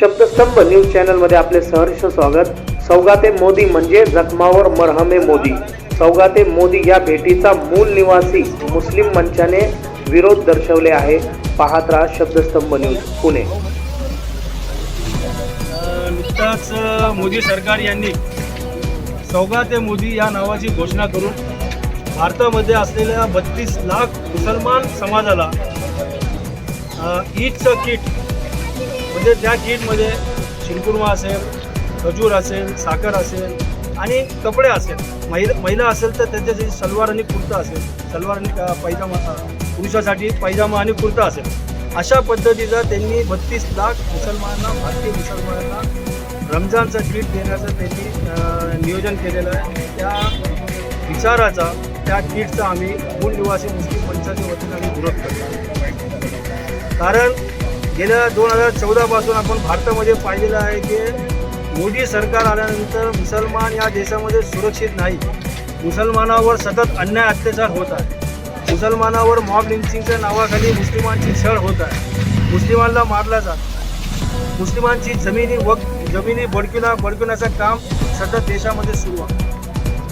शब्दस्तंभ news चॅनलमध्ये आपले सहर्ष स्वागत. सौगाते मोदी म्हणजे जखमावर मरहमे मोदी. सौगाते मोदी या भेटीचा मूल निवासी मुस्लिम मंचाने विरोध दर्शवले आहे. पाहत राहा शब्दस्तंभ न्यूज पुणे. नुकताच मोदी सरकार यांनी सौगाते मोदी या नावाची घोषणा करून भारतामध्ये असलेल्या बत्तीस लाख मुसलमान समाजाला ईदचं किट म्हणजे त्या किटमध्ये शिरकुर्मा असेल खजूर असेल साखर असेल आणि कपडे असेल. महिला महिला असेल तर त्यांच्यासाठी सलवार आणि कुर्ता असेल. सलवार आणि का- पुरुषासाठी पैजामा आणि कुर्ता असेल. अशा पद्धतीचा त्यांनी बत्तीस लाख मुसलमानांना भारतीय मुसलमानांना रमजानचं किट देण्याचं त्यांनी नियोजन केलेलं आहे. त्या विचाराचा त्या किटचा आम्ही मूळ निवासी मुस्लिम पंचायती वतीने आम्ही विरोध करतो. कारण गेल्या दोन हजार चौदापासून आपण भारतामध्ये पाहिलेलं आहे की मोदी सरकार आल्यानंतर मुसलमान या देशामध्ये सुरक्षित नाही. मुसलमानावर सतत अन्याय अत्याचार होत आहे. मुसलमानावर मॉब लिंचिंगच्या नावाखाली मुस्लिमांची छळ होत आहे. मुस्लिमांना मारला जात आहे. मुस्लिमांची जमिनी वक जमिनी बडकिला बडकवण्याचं काम सतत देशामध्ये सुरू आहे.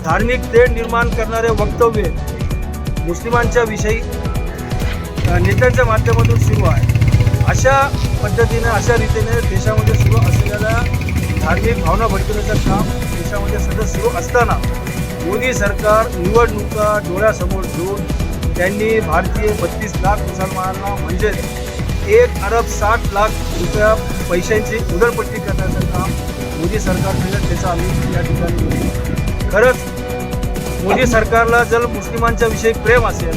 धार्मिक तेढ निर्माण करणारे वक्तव्य मुस्लिमांच्या विषयी नेत्यांच्या माध्यमातून सुरू आहे. अशा पद्धतीने अशा रीतीने देशामध्ये सुरू असलेल्या धार्मिक भावना भडकवण्याचं काम देशामध्ये सध्या सुरू असताना मोदी सरकार निवडणुका डोळ्यासमोर ठेवून त्यांनी भारतीय बत्तीस लाख मुसलमानांना म्हणजेच एक अरब साठ लाख रुपया पैशांची उधळपट्टी करण्याचं काम मोदी सरकार केलं त्याचा आम्ही या ठिकाणी खरंच मोदी सरकारला जर मुस्लिमांच्या विषयी प्रेम असेल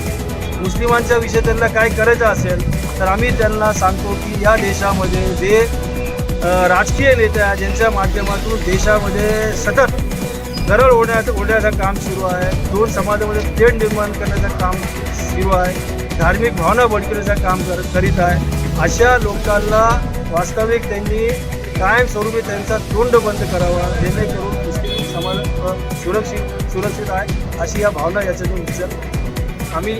मुस्लिमांच्या विषयी त्यांना काय करायचं असेल तर आम्ही त्यांना सांगतो की या देशामध्ये जे राजकीय नेते आहे ज्यांच्या माध्यमातून देशामध्ये सतत गरळ ओढण्याचं ओढण्याचं काम सुरू आहे. दोन समाजामध्ये तेढ निर्माण करण्याचं काम सुरू आहे. धार्मिक भावना बळकवण्याचं काम कर करीत आहे. अशा लोकांना वास्तविक त्यांनी कायमस्वरूपी त्यांचा तोंड बंद करावा जेणेकरून मुस्लिम समाज सुरक्षित सुरक्षित आहे अशी या भावना याच्यातून विचार आम्ही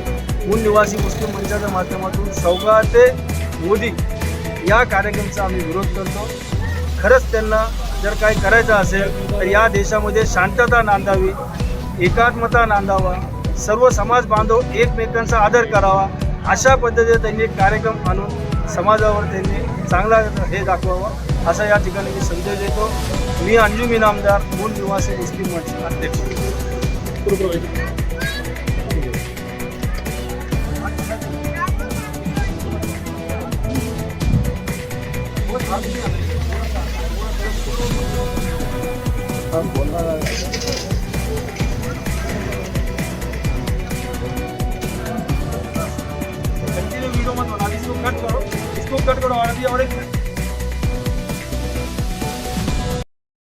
मूळ निवासी मुस्लिम मंचाच्या माध्यमातून सौगाते मोदी या कार्यक्रमाचा आम्ही विरोध करतो. खरंच त्यांना जर काही करायचं असेल तर या देशामध्ये शांतता नांदावी एकात्मता नांदावा सर्व समाज बांधव एकमेकांचा आदर करावा अशा पद्धतीने त्यांनी एक कार्यक्रम आणून समाजावर त्यांनी चांगला हे दाखवावा असा या ठिकाणी मी संदेश देतो. मी अंजुमी नामदार मूल निवासी मुस्लिम मंच अध्यक्ष. वीडियो मत बना इसको कट करो इसको कट करो और अभी और एक